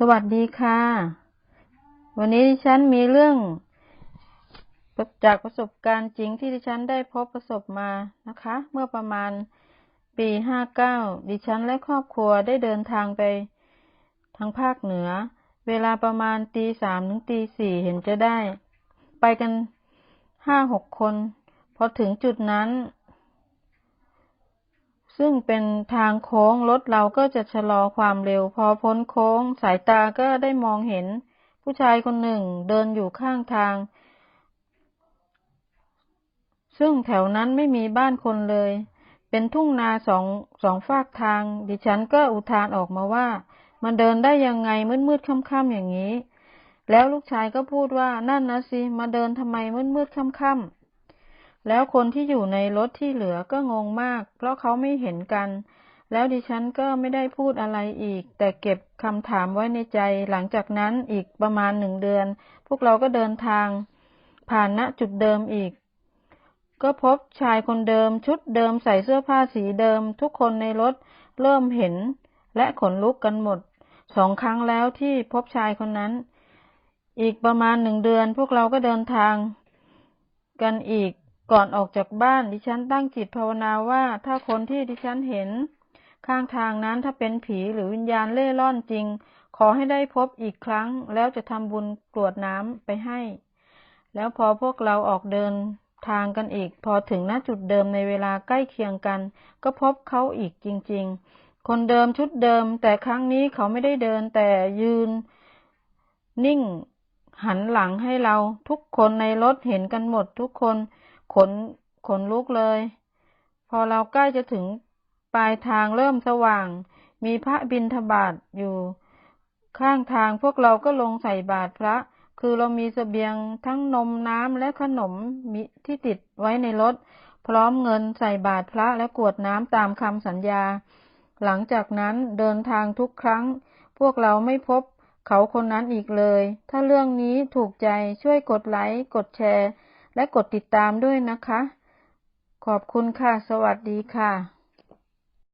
สวัสดีค่ะ วันนี้ดิฉันมีเรื่องจากประสบการณ์จริงที่ดิฉันได้พบประสบมานะคะ เมื่อประมาณปีห้าเก้าดิฉันและครอบครัวได้เดินทางไปทางภาคเหนือ เวลาประมาณตีสามถึงตีสี่เห็นจะได้ ไปกันห้าหกคน พอถึงจุดนั้น ซึ่งเป็นทางโค้งรถเราก็จะชะลอความเร็ว พอพ้นโค้ง สายตาก็ได้มองเห็น ผู้ชายคนหนึ่งเดินอยู่ข้างทาง ซึ่งแถวนั้นไม่มีบ้านคนเลย เป็นทุ่งนาสองสองฝากทาง ดิฉันก็อุทานออกมาว่า มันเดินได้ยังไงมืดมืดค่ำๆอย่างนี้ แล้วลูกชายก็พูดว่านั่นนะสิ มาเดินทำไมมืดมืดค่ำๆ แล้วคนที่อยู่ในรถที่เหลือก็งงมาก เพราะเขาไม่เห็นกัน แล้วดิฉันก็ไม่ได้พูดอะไรอีก แต่เก็บคำถามไว้ในใจ หลังจากนั้นอีกประมาณหนึ่งเดือน พวกเราก็เดินทาง ผ่านณจุดเดิมอีก ก็พบชายคนเดิม ชุดเดิมใส่เสื้อผ้าสีเดิม ทุกคนในรถเริ่มเห็น และขนลุกกันหมด สองครั้งแล้วที่พบชายคนนั้น อีกประมาณหนึ่งเดือน พวกเราก็เดินทาง กันอีก ก่อนออกจากบ้านดิฉันตั้งจิตภาวนาว่า ถ้าคนที่ดิฉันเห็น ข้างทางนั้นถ้าเป็นผีหรือวิญญาณเล่ร่อนจริง ขอให้ได้พบอีกครั้ง แล้วจะทำบุญกรวดน้ำไปให้ แล้วพอพวกเราออกเดินทางกันอีก พอถึงณจุดเดิมในเวลาใกล้เคียงกัน ก็พบเขาอีกจริง ๆ คนเดิมชุดเดิม แต่ครั้งนี้เขาไม่ได้เดินแต่ยืน นิ่ง หันหลังให้เราทุกคนในรถเห็นกันหมดทุกคน ขนขนลุกเลย พอเราใกล้จะถึงปลายทางเริ่มสว่าง มีพระบิณฑบาตอยู่ ข้างทางพวกเราก็ลงใส่บาตรพระ คือเรามีเสบียงทั้งนมน้ำและขนมมีที่ติดไว้ในรถ พร้อมเงินใส่บาตรพระและกวดน้ำตามคำสัญญา หลังจากนั้นเดินทางทุกครั้ง พวกเราไม่พบเขาคนนั้นอีกเลย ถ้าเรื่องนี้ถูกใจช่วยกดไลค์ กดแชร์ และกดติดตามด้วยนะคะ ขอบคุณค่ะ สวัสดีค่ะ